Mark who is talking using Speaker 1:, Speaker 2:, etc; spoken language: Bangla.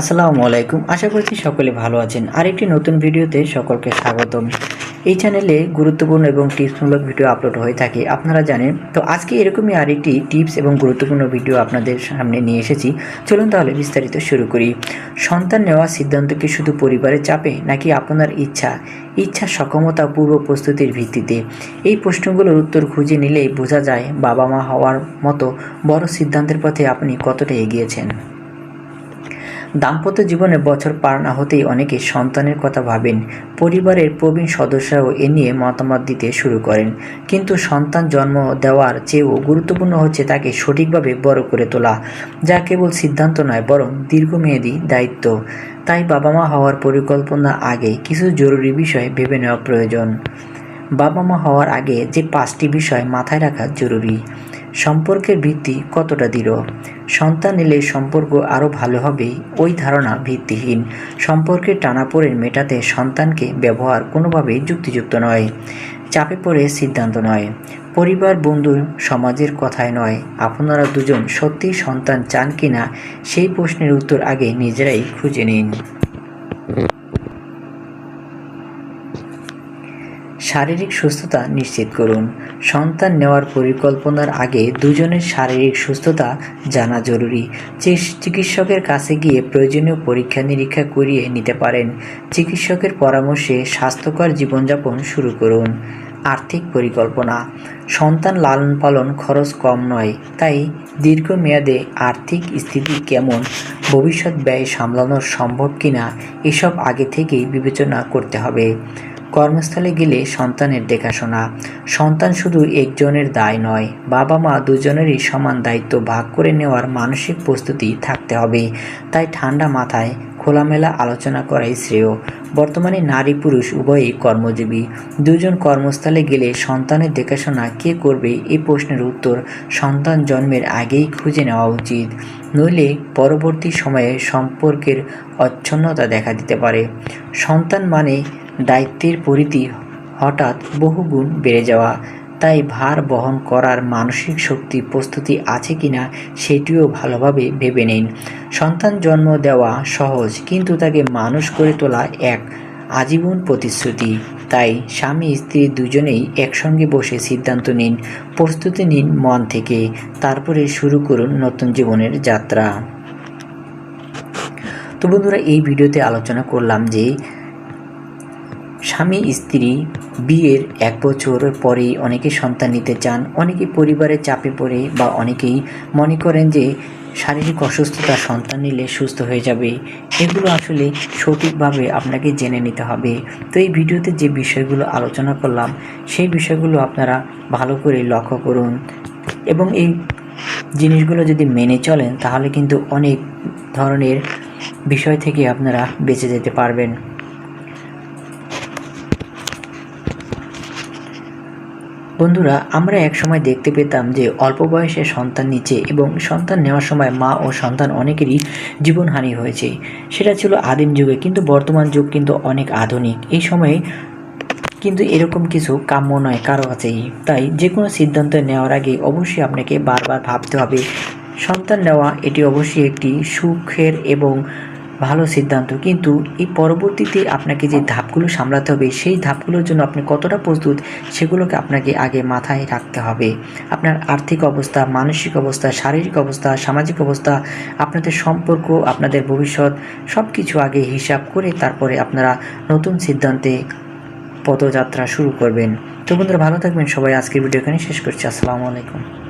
Speaker 1: আসসালামু আলাইকুম। আশা করছি সকলে ভালো আছেন। আরেকটি নতুন ভিডিওতে সকলকে স্বাগতম। এই চ্যানেলে গুরুত্বপূর্ণ এবং টিপসমূলক ভিডিও আপলোড হয়ে থাকে, আপনারা জানেন। তো আজকে এরকমই আরেকটি টিপস এবং গুরুত্বপূর্ণ ভিডিও আপনাদের সামনে নিয়ে এসেছি। চলুন তাহলে বিস্তারিত শুরু করি। সন্তান নেওয়ার সিদ্ধান্ত কি শুধু পরিবারের চাপে নাকি আপনার ইচ্ছা? ইচ্ছা, সক্ষমতা, পূর্ব প্রস্তুতির ভিত্তিতে। এই প্রশ্নগুলোর উত্তর খুঁজে নিলেই বোঝা যায় বাবা মা হওয়ার মতো বড় সিদ্ধান্তের পথে আপনি কতটা এগিয়েছেন। দাম্পত্য জীবনে বছর পার না হতেই অনেকে সন্তানের কথা ভাবেন। পরিবারের প্রবীণ সদস্যরাও এ নিয়ে মতামত দিতে শুরু করেন। কিন্তু সন্তান জন্ম দেওয়ার চেয়েও গুরুত্বপূর্ণ হচ্ছে তাকে সঠিকভাবে বড় করে তোলা, যা কেবল সিদ্ধান্ত নয়, বরং দীর্ঘমেয়াদী দায়িত্ব। তাই বাবা মা হওয়ার পরিকল্পনা আগে কিছু জরুরি বিষয় ভেবে নেওয়া প্রয়োজন। বাবা মা হওয়ার আগে যে পাঁচটি বিষয় মাথায় রাখা জরুরি। সম্পর্কের ভিত্তি কতটা দৃঢ়? সন্তান এলে সম্পর্ক আরও ভালো হবে, ওই ধারণা ভিত্তিহীন। সম্পর্কের টানাপোড়েন মেটাতে সন্তানকে ব্যবহার কোনোভাবেই যুক্তিযুক্ত নয়, চাপে পড়ে সিদ্ধান্ত নয়। পরিবার, বন্ধু, সমাজের কথায় নয়, আপনারা দুজন সত্যিই সন্তান চান কিনা সেই প্রশ্নের উত্তর আগে নিজেরাই খুঁজে নিন। শারীরিক সুস্থতা নিশ্চিত করুন। সন্তান নেওয়ার পরিকল্পনার আগে দুজনের শারীরিক সুস্থতা জানা জরুরি। চিকিৎসকের কাছে গিয়ে প্রয়োজনীয় পরীক্ষা নিরীক্ষা করিয়ে নিতে পারেন। চিকিৎসকের পরামর্শে স্বাস্থ্যকর জীবনযাপন শুরু করুন। আর্থিক পরিকল্পনা। সন্তান লালন পালন খরচ কম নয়, তাই দীর্ঘমেয়াদে আর্থিক স্থিতি কেমন, ভবিষ্যৎ ব্যয় সামলানো সম্ভব কিনা, এসব আগে থেকেই বিবেচনা করতে হবে। কর্মস্থলে গেলে সন্তানের দেখাশোনা। সন্তান শুধু একজনের দায় নয় বাবা মা দুজনেরই সমান দায়িত্ব ভাগ করে নেওয়ার মানসিক প্রস্তুতি থাকতে হবে। তাই ঠান্ডা মাথায় খোলামেলা আলোচনা করাই শ্রেয়। বর্তমানে নারী পুরুষ উভয়ই কর্মজীবী। দুজন কর্মস্থলে গেলে সন্তানের দেখাশোনা কে করবে এই প্রশ্নের উত্তর সন্তান জন্মের আগেই খুঁজে নেওয়া উচিত। নইলে পরবর্তী সময়ে সম্পর্কের অচ্ছন্নতা দেখা দিতে পারে। সন্তান মানে দায়িত্বের পরিধি হঠাৎ বহুগুণ বেড়ে যাওয়া। তাই ভার বহন করার মানসিক শক্তি প্রস্তুতি আছে কিনা সেটিও ভালোভাবে ভেবে নিন। সন্তান জন্ম দেওয়া সহজ, কিন্তু তাকে মানুষ করে তোলা এক আজীবন প্রতিশ্রুতি। তাই স্বামী, স্ত্রী দুজনেই একসঙ্গে বসে সিদ্ধান্ত নিন, প্রস্তুতি নিন মন থেকে, তারপরে শুরু করুন নতুন জীবনের যাত্রা। তো বন্ধুরা, এই ভিডিওতে আলোচনা করলাম যে স্বামী, স্ত্রী বিয়ের এক বছর পরেই অনেকে সন্তান নিতে চান, অনেকে পরিবারের চাপে পড়ে বা অনেকেই মনে করেন যে শারীরিক অসুস্থতা সন্তান নিলে সুস্থ হয়ে যাবে। এগুলো আসলে সঠিকভাবে আপনাকে জেনে নিতে হবে। তো এই ভিডিওতে যে বিষয়গুলো আলোচনা করলাম, সেই বিষয়গুলো আপনারা ভালো করে লক্ষ্য করুন এবং এই জিনিসগুলো যদি মেনে চলেন, তাহলে কিন্তু অনেক ধরনের বিষয় থেকে আপনারা বেঁচে যেতে পারবেন। বন্ধুরা, আমরা এক সময় দেখতে পেতাম যে অল্প বয়সে সন্তান নিচে এবং সন্তান নেওয়ার সময় মা ও সন্তান অনেকেরই জীবনহানি হয়েছে। সেটা ছিল আদিম যুগে, কিন্তু বর্তমান যুগ কিন্তু অনেক আধুনিক। এই সময়ে কিন্তু এরকম কিছু কাম্য নয়, কারও কাছেই। তাই যে কোনো সিদ্ধান্ত নেওয়ার আগে অবশ্যই আপনাকে বারবার ভাবতে হবে। সন্তান নেওয়া, এটি অবশ্যই একটি সুখের এবং ভালো সিদ্ধান্ত। কিন্তু এই পরবর্তীতে আপনাকে যে ধাপগুলো সামলাতে হবে, সেই ধাপগুলোর জন্য আপনি কতটা প্রস্তুত, সেগুলোকে আপনাকে আগে মাথায় রাখতে হবে। আপনার আর্থিক অবস্থা, মানসিক অবস্থা, শারীরিক অবস্থা, সামাজিক অবস্থা, আপনাদের সম্পর্ক, আপনাদের ভবিষ্যৎ সব কিছু আগে হিসাব করে তারপরে আপনারা নতুন সিদ্ধান্তে পদযাত্রা শুরু করবেন। তো বন্ধুরা, ভালো থাকবেন সবাই। আজকের ভিডিও এখানে শেষ করছি। আসসালামু আলাইকুম।